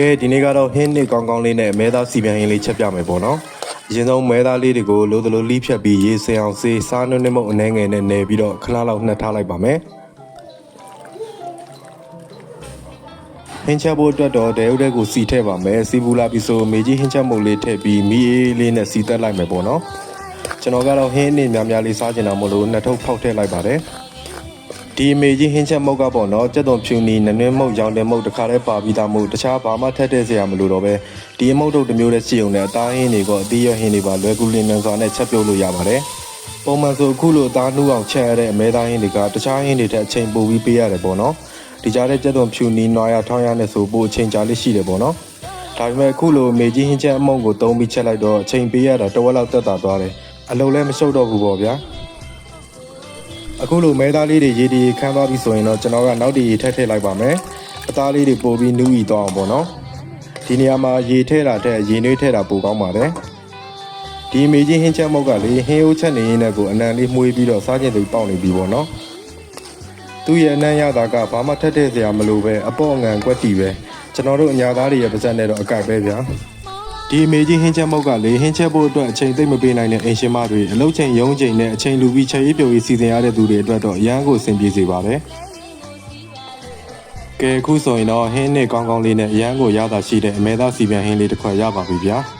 ကဲဒီနေ့ကတော့ဟင်းနစ်ကောင်းကောင်းလေးနဲ့မဲသားစီပြန်ရင်းလေးချက်ပြမယ်ပေါ့နော်အရင်ဆုံးမဲသားလေးတွေကိုလိုသလိုလိဖြတ်ပြီးရေစင်အောင်စေးစားနွနဲ့မုတ်အနှဲငယ်နဲ့နယ်ပြီးတော့ခဏလောက်နှက်ထားလိုက်ပါမယ်ဟင်းချက်ဖို့အတွက်တော့ဒဲဥတဲ့ကိုစီထည့်ပါမယ်စီဘူးလာပြီးဆိုမေကြီးဟင်းချက်မုတ်လေးထည့်ပြီးမီအေးလေးနဲ့စီတက်လိုက်မယ်ပေါ့နော်ကျွန်တော်ကတော့ဟင်းနစ်များများလေးစားချင်တာမို့လို့နှစ်ထုပ်ဖောက်ထည့်လိုက်ပါတယ် ဒီအမေကြီးဟင်းချက်မုတ်ကပေါ့နော်ကြက်သွန်ဖြူနီနနွင်းမုတ်ရောင်တယ်မုတ်တခါတည်းပါပြီးသားမုတ်တခြားဘာမှထည့်တဲ့စရာမလိုတော့ပဲဒီအမုတ်တုတ်တစ်မျိုးနဲ့စီုံနဲ့အသားဟင်းတွေကအသီးရဟင်းတွေပါလွယ်ကူလင်းမြန်စွာနဲ့ချက်ပြုတ်လို့ရပါတယ်ပုံမှန်ဆိုအခုလိုအသားနှူးအောင်ချက်ရတဲ့အမဲသားဟင်းတွေကတခြားဟင်းတွေထက်အချိန်ပိုပြီးပေးရတယ်ပေါ့နော်ဒီကြားတဲ့ကြက်သွန်ဖြူနီနွားရထောင်းရနဲ့ဆိုပိုအချိန်ကြာလေးရှိတယ်ပေါ့နော်ဒါပေမဲ့အခုလိုအမေကြီးဟင်းချက်အမုတ်ကိုတုံးပြီးချက်လိုက်တော့အချိန်ပေးရတာတစ်ဝက်လောက်တက်တာသွားတယ်အလုံးလည်းမရှုပ်တော့ဘူးပေါ့ဗျာ အခုလိုမဲသားလေးတွေရေဒီခမ်းသွားပြီဆိုရင်တော့ကျွန်တော်ကနောက်တည်ရေထည့်ထည့်လိုက်ပါမယ်အသားလေးတွေပို့ပြီးနူးဤသွားအောင်ပေါ့နော်ဒီနေရာမှာရေထည့်တာတဲ့ရေနွေးထည့်တာပိုကောင်းပါတယ်ဒီမေကြီးဟင်းချက်မုတ်ကလေဟင်းအိုးချက်နေရင်းနဲ့ကိုအနံလေးမှုေးပြီးတော့စားကျင်သူပေါက်နေပြီပေါ့နော်သူ့ရဲ့အနံ့ရတာကဘာမှထက်ထည့်စရာမလိုပဲအပေါ့အငံကွက်တီပဲကျွန်တော်တို့အညာသားတွေရဲ့ပါဇက်နဲ့တော့အကက်ပဲဗျာ ဒီအမေကြီးဟင်းချက်မုတ်ကလေဟင်းချက်ဖို့အတွက်အချိန်သိမ့်မပေးနိုင်တဲ့အိမ်ရှင်မတွေအလုပ်ချိန်ရုံးချိန်နဲ့အချိန်လူပြီးချက်ရေးပြုံရေးစီစဉ်ရတဲ့သူတွေအတွက်တော့အရန်ကိုအဆင်ပြေစေပါတယ်။ကဲအခုဆိုရင်တော့ဟင်းနဲ့ကောင်းကောင်းလေးနဲ့အရန်ကိုရတာရှိတဲ့အမေသားစီပြန်ဟင်းလေးတစ်ခွက်ရပါပြီဗျာ။